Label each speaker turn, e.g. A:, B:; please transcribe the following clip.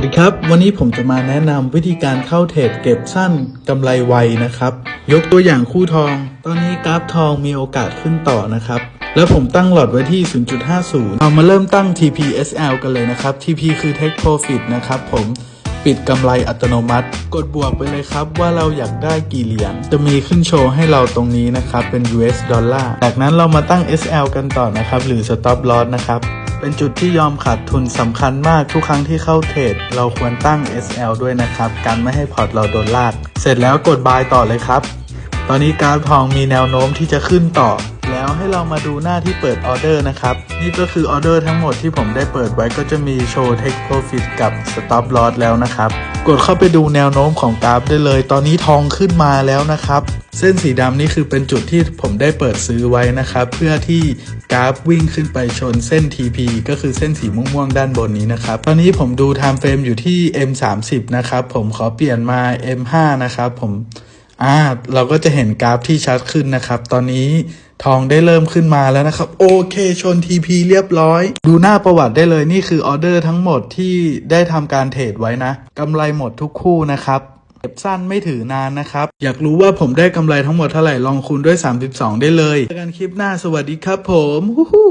A: สวัสดีครับ วันนี้ผมจะมาแนะนำวิธีการเข้าเทรดเก็บสั้นกำไรไวนะครับ ยกตัวอย่างคู่ทอง ตอนนี้กราฟทองมีโอกาสขึ้นต่อนะครับ แล้วผมตั้งหลอดไว้ที่ 0.50เรามาเริ่มตั้ง TPSL กันเลยนะครับ TP คือ Take Profit นะครับผมปิดกำไรอัตโนมัติ กดบวกไปเลยครับว่าเราอยากได้กี่เหรียญจะมีขึ้นโชว์ให้เราตรงนี้นะครับเป็น US ดอลลาร์จากนั้นเรามาตั้ง SL กันต่อนะครับหรือ Stop Loss นะครับ เป็นจุดที่ยอมขาดทุนสำคัญมากทุกครั้งที่เข้าเทรดเราควรตั้ง SL ด้วยนะครับการไม่ให้พอร์ตเราโดนลาก เสร็จแล้วกด buy ต่อเลยครับ ตอนนี้กราฟทองมีแนวโน้มที่จะขึ้นต่อ แล้วให้เรามาดูหน้าที่เปิดออเดอร์นะครับ นี่ก็คือออเดอร์ทั้งหมดที่ผมได้เปิดไว้ก็จะมีโชว์ Take Profit กับ Stop Loss แล้วนะครับ กดเข้าไปดูแนวโน้มของกราฟได้เลย ตอนนี้ทองขึ้นมาแล้วนะครับ เส้นสีดำนี่คือเป็นจุดที่ผมได้เปิดซื้อไว้นะครับ เพื่อที่กราฟวิ่งขึ้นไปชนเส้น TP ก็คือเส้นสีม่วงๆด้านบนนี้นะครับ ตอนนี้ผมดู Time Frame อยู่ที่ M30 นะครับ ผมขอเปลี่ยนมา M5 นะครับผมอ่าเราก็จะเห็นกราฟที่ชัดขึ้นนะครับ ตอนนี้ทองได้เริ่มขึ้นมาแล้วนะครับ โอเค ชน TP เรียบร้อย ดูหน้าประวัติได้เลยนี่คือออเดอร์ทั้งหมดที่ได้ทำการเทรดไว้นะกำไรหมดทุกคู่นะครับ เก็บสั้นไม่ถือนานนะครับ อยากรู้ว่าผมได้กำไรทั้งหมดเท่าไหร่ลองคูณด้วย 32 ได้เลยเจอกันคลิปหน้าสวัสดีครับผมฮู้ฮู้